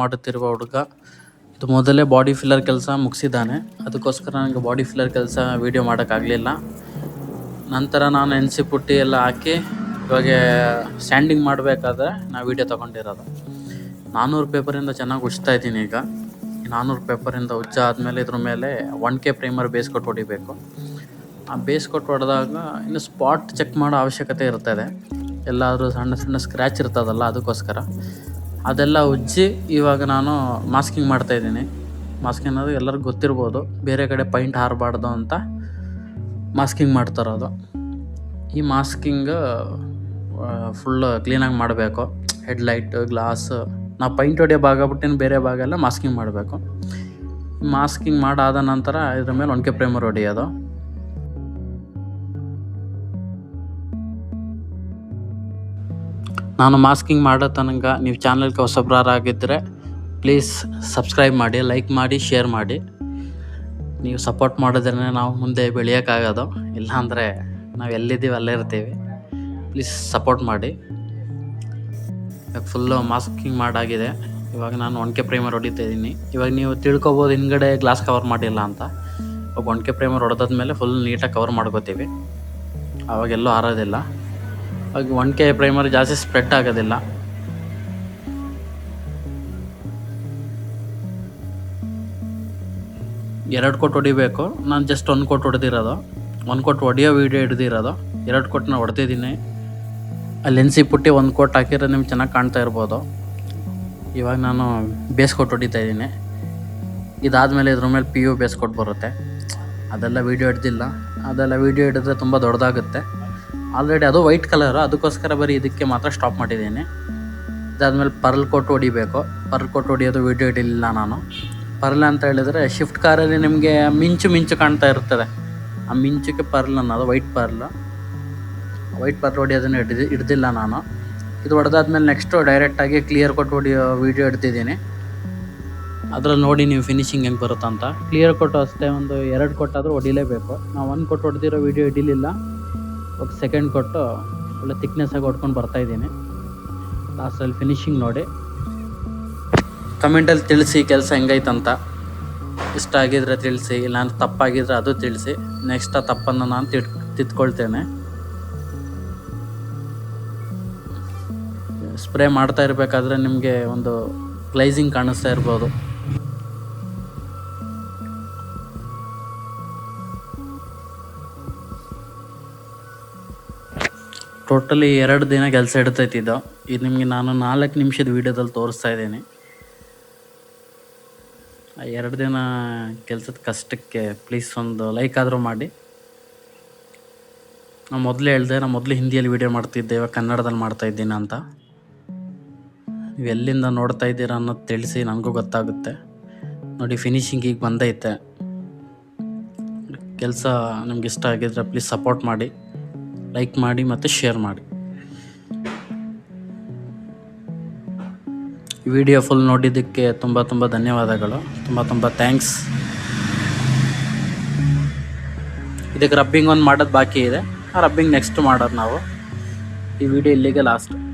ಮಾಡುತ್ತಿರುವ ಹುಡುಗ. ಇದು ಮೊದಲೇ ಬಾಡಿ ಫಿಲ್ಲರ್ ಕೆಲಸ ಮುಗಿಸಿದ್ದಾನೆ. ಅದಕ್ಕೋಸ್ಕರ ನನಗೆ ಬಾಡಿ ಫಿಲ್ಲರ್ ಕೆಲಸ ವೀಡಿಯೋ ಮಾಡೋಕ್ಕಾಗಲಿಲ್ಲ. ನಂತರ ನಾನು ಎನ್ ಸಿ ಪುಟ್ಟಿ ಎಲ್ಲ ಹಾಕಿ, ಇವಾಗ ಸ್ಟ್ಯಾಂಡಿಂಗ್ ಮಾಡಬೇಕಾದ್ರೆ ನಾ ವೀಡಿಯೋ ತೊಗೊಂಡಿರೋದು. ನಾನ್ನೂರು ಪೇಪರಿಂದ ಚೆನ್ನಾಗಿ ಉಜ್ತಾ ಇದ್ದೀನಿ ಈಗ. ನಾನ್ನೂರು ಪೇಪರಿಂದ ಉಜ್ಜ ಆದಮೇಲೆ ಇದ್ರ ಮೇಲೆ ಒನ್ ಕೆ ಪ್ರೈಮರ್ ಬೇಸ್ ಕೊಟ್ಟು ಹೊಡಿಬೇಕು. ಆ ಬೇಸ್ ಕೊಟ್ಟು ಹೊಡೆದಾಗ ಇನ್ನು ಸ್ಪಾಟ್ ಚೆಕ್ ಮಾಡೋ ಅವಶ್ಯಕತೆ ಇರ್ತದೆ. ಎಲ್ಲಾದರೂ ಸಣ್ಣ ಸಣ್ಣ ಸ್ಕ್ರ್ಯಾಚ್ ಇರ್ತದಲ್ಲ, ಅದಕ್ಕೋಸ್ಕರ. ಅದೆಲ್ಲ ಉಜ್ಜಿ ಇವಾಗ ನಾನು ಮಾಸ್ಕಿಂಗ್ ಮಾಡ್ತಾಯಿದ್ದೀನಿ ಮಾಸ್ಕಿಂಗ್ ಅನ್ನೋದು ಎಲ್ಲರಿಗೂ ಗೊತ್ತಿರ್ಬೋದು. ಬೇರೆ ಕಡೆ ಪೈಂಟ್ ಹಾರಬಾರ್ದು ಅಂತ ಮಾಸ್ಕಿಂಗ್ ಮಾಡ್ತಾರೋದು ಈ ಮಾಸ್ಕಿಂಗ್ ಫುಲ್ ಕ್ಲೀನಾಗಿ ಮಾಡಬೇಕು. ಹೆಡ್ಲೈಟ್ ಗ್ಲಾಸ್ ನಾವು ಪೈಂಟ್ ಹೊಡೆಯೋ ಭಾಗ ಬಿಟ್ಟಿನ ಬೇರೆ ಭಾಗ ಎಲ್ಲ ಮಾಸ್ಕಿಂಗ್ ಮಾಡಬೇಕು. ಮಾಸ್ಕಿಂಗ್ ಮಾಡಾದ ನಂತರ ಇದ್ರ ಮೇಲೆ ಒನಕೆ ಪ್ರೇಮರ್ ಹೊಡೆಯೋದು. ನಾನು ಮಾಸ್ಕಿಂಗ್ ಮಾಡೋ ತನಕ ನೀವು ಚಾನಲ್ಗೆ ಹೊಸಬ್ರಾರಾಗಿದ್ದರೆ ಪ್ಲೀಸ್ ಸಬ್ಸ್ಕ್ರೈಬ್ ಮಾಡಿ, ಲೈಕ್ ಮಾಡಿ, ಶೇರ್ ಮಾಡಿ. ನೀವು ಸಪೋರ್ಟ್ ಮಾಡಿದ್ರೆ ನಾವು ಮುಂದೆ ಬೆಳೆಯೋಕ್ಕಾಗೋದು. ಇಲ್ಲಾಂದರೆ ನಾವು ಎಲ್ಲಿದ್ದೀವಿ ಅಲ್ಲೇ ಇರ್ತೀವಿ. ಪ್ಲೀಸ್ ಸಪೋರ್ಟ್ ಮಾಡಿ. ಇವಾಗ ಫುಲ್ಲು ಮಾಸ್ಕಿಂಗ್ ಮಾಡಾಗಿದೆ. ಇವಾಗ ನಾನು ಒಣಕೆ ಪ್ರೈಮರ್ ಹೊಡಿತಾ ಇದ್ದೀನಿ. ಇವಾಗ ನೀವು ತಿಳ್ಕೊಬೋದು ಹಿಂದ್ಗಡೆ ಗ್ಲಾಸ್ ಕವರ್ ಮಾಡಿಲ್ಲ ಅಂತ. ಇವಾಗ ಪ್ರೇಮರ್ ಪ್ರೈಮರ್ ಹೊಡೆದಾದ್ಮೇಲೆ ಫುಲ್ ನೀಟಾಗಿ ಕವರ್ ಮಾಡ್ಕೋತೀವಿ. ಅವಾಗೆಲ್ಲೂ ಹಾರೋದಿಲ್ಲ ಇವಾಗ ಒನಕೆ ಪ್ರೈಮರ್ ಜಾಸ್ತಿ ಸ್ಪ್ರೆಡ್ ಆಗೋದಿಲ್ಲ. ಎರಡು ಕೊಟ್ಟು ಹೊಡಿಬೇಕು. ನಾನು ಜಸ್ಟ್ ಒಂದು ಕೊಟ್ಟು ಹೊಡೆದಿರೋದು. ಒಂದು ಕೊಟ್ಟು ಹೊಡೆಯೋ ವೀಡಿಯೋ ಹಿಡ್ದಿರೋದು. ಎರಡು ಕೊಟ್ಟು ನಾನು ಹೊಡೆದಿದ್ದೀನಿ ಲೆನ್ಸಿ ಪುಟ್ಟಿ ಒಂದು ಕೊಟ್ಟು ಹಾಕಿದ್ರೆ ನಿಮ್ಗೆ ಚೆನ್ನಾಗಿ ಕಾಣ್ತಾ ಇರ್ಬೋದು. ಇವಾಗ ನಾನು ಬೇಸ್ ಕೊಟ್ಟು ಹೊಡಿತಾ ಇದ್ದೀನಿ. ಇದಾದಮೇಲೆ ಇದ್ರ ಮೇಲೆ ಪಿ ಯು ಬೇಸ್ ಕೊಟ್ಟು ಬರುತ್ತೆ. ಅದೆಲ್ಲ ವೀಡಿಯೋ ಹಿಡ್ದಿಲ್ಲ. ಅದೆಲ್ಲ ವೀಡಿಯೋ ಹಿಡಿದ್ರೆ ತುಂಬ ದೊಡ್ಡದಾಗುತ್ತೆ ಆಲ್ರೆಡಿ ಅದು ವೈಟ್ ಕಲರ್ ಅದಕ್ಕೋಸ್ಕರ ಬರೀ ಇದಕ್ಕೆ ಮಾತ್ರ ಸ್ಟಾಪ್ ಮಾಡಿದ್ದೀನಿ. ಇದಾದ್ಮೇಲೆ ಪರ್ಲ್ ಕೊಟ್ಟು ಹೊಡಿಬೇಕು. ಪರ್ಲ್ ಕೊಟ್ಟು ಹೊಡಿಯೋದು ವಿಡಿಯೋ ಇಡಲಿಲ್ಲ ನಾನು. ಪರ್ಲ್ ಅಂತ ಹೇಳಿದರೆ ಶಿಫ್ಟ್ ಕಾರಲ್ಲಿ ನಿಮಗೆ ಮಿಂಚು ಮಿಂಚು ಕಾಣ್ತಾ ಇರ್ತದೆ. ಆ ಮಿಂಚಕ್ಕೆ ಪರ್ಲ್ ಅನ್ನೋದು ವೈಟ್ ಪರ್ಲ್ ವೈಟ್ ಪರ್ಲ್ ಹೊಡಿಯೋದನ್ನು ಹಿಡಿದು, ಹಿಡ್ದಿಲ್ಲ ನಾನು. ಇದು ಹೊಡೆದಾದ್ಮೇಲೆ ನೆಕ್ಸ್ಟು ಡೈರೆಕ್ಟಾಗಿ ಕ್ಲಿಯರ್ ಕೊಟ್ಟು ಹೊಡಿಯೋ ವಿಡಿಯೋ ಇಡ್ತಿದ್ದೀನಿ. ಅದ್ರಲ್ಲಿ ನೋಡಿ ನೀವು ಫಿನಿಶಿಂಗ್ ಹೆಂಗೆ ಬರುತ್ತಂತ. ಕ್ಲಿಯರ್ ಕೊಟ್ಟು ಅಷ್ಟೇ ಒಂದು ಎರಡು ಕೊಟ್ಟಾದರೂ ಹೊಡಿಲೇಬೇಕು. ನಾವು ಒಂದು ಕೊಟ್ಟು ಹೊಡೆದಿರೋ ವಿಡಿಯೋ ಹಿಡಿಲಿಲ್ಲ ಒಂದು ಸೆಕೆಂಡ್ ಕೊಟ್ಟು ಒಳ್ಳೆ ತಿಕ್ನೆಸ್ ಆಗಿ ಹೊಡ್ಕೊಂಡು ಬರ್ತಾಯಿದ್ದೀನಿ ಲಾಸ್ಟಲ್ಲಿ ಫಿನಿಶಿಂಗ್ ನೋಡಿ. ಕಮೆಂಟಲ್ಲಿ ತಿಳಿಸಿ ಕೆಲಸ ಹೆಂಗೈತಂತ ಇಷ್ಟ ಆಗಿದ್ರೆ ತಿಳಿಸಿ, ಇಲ್ಲಾಂದ್ರೆ ತಪ್ಪಾಗಿದ್ರೆ ಅದು ತಿಳಿಸಿ. ನೆಕ್ಸ್ಟ್ ಆ ತಪ್ಪನ್ನು ನಾನು ತಿಟ್ ತಿದ್ಕೊಳ್ತೇನೆ. ಸ್ಪ್ರೇ ಮಾಡ್ತಾ ಇರಬೇಕಾದ್ರೆ ನಿಮಗೆ ಒಂದು ಗ್ಲೈಸಿಂಗ್ ಕಾಣಿಸ್ತಾ ಇರ್ಬೋದು. ಟೋಟಲಿ ಎರಡು ದಿನ ಕೆಲಸ ಇಡ್ತೈತಿದ್ದು ಇದು. ನಿಮಗೆ ನಾನು ನಾಲ್ಕು ನಿಮಿಷದ ವೀಡಿಯೋದಲ್ಲಿ ತೋರಿಸ್ತಾ ಇದ್ದೀನಿ. ಎರಡು ದಿನ ಕೆಲಸದ ಕಷ್ಟಕ್ಕೆ ಪ್ಲೀಸ್ ಒಂದು ಲೈಕ್ ಆದರೂ ಮಾಡಿ. ನಾನು ಮೊದಲು ಹೇಳಿದೆ, ನಾನು ಮೊದಲು ಹಿಂದಿಯಲ್ಲಿ ವೀಡಿಯೋ ಮಾಡ್ತಿದ್ದೆ, ಇವಾಗ ಕನ್ನಡದಲ್ಲಿ ಮಾಡ್ತಾ ಇದ್ದೀನಿ ಅಂತ. ನೀವು ಎಲ್ಲಿಂದ ನೋಡ್ತಾ ಇದ್ದೀರಾ ಅನ್ನೋದು ತಿಳಿಸಿ ನನಗೂ ಗೊತ್ತಾಗುತ್ತೆ. ನೋಡಿ ಫಿನಿಶಿಂಗ್ ಈಗ ಬಂದೈತೆ. ಕೆಲಸ ನಿಮ್ಗೆ ಇಷ್ಟ ಆಗಿದ್ರೆ ಪ್ಲೀಸ್ ಸಪೋರ್ಟ್ ಮಾಡಿ. ಲೈಕ್ ಮಾಡಿ ಮತ್ತು ಶೇರ್ ಮಾಡಿ. ವಿಡಿಯೋ ಫುಲ್ ನೋಡಿದ್ದಕ್ಕೆ ತುಂಬ ತುಂಬ ಧನ್ಯವಾದಗಳು. ತುಂಬ ತುಂಬ ಥ್ಯಾಂಕ್ಸ್ ಇದಕ್ಕೆ ರಬ್ಬಿಂಗ್ ಒಂದು ಮಾಡೋದು ಬಾಕಿ ಇದೆ. ಆ ರಬ್ಬಿಂಗ್ ನೆಕ್ಸ್ಟ್ ಮಾಡೋದು ನಾವು. ಈ ವಿಡಿಯೋ ಇಲ್ಲಿಗೆ ಲಾಸ್ಟ್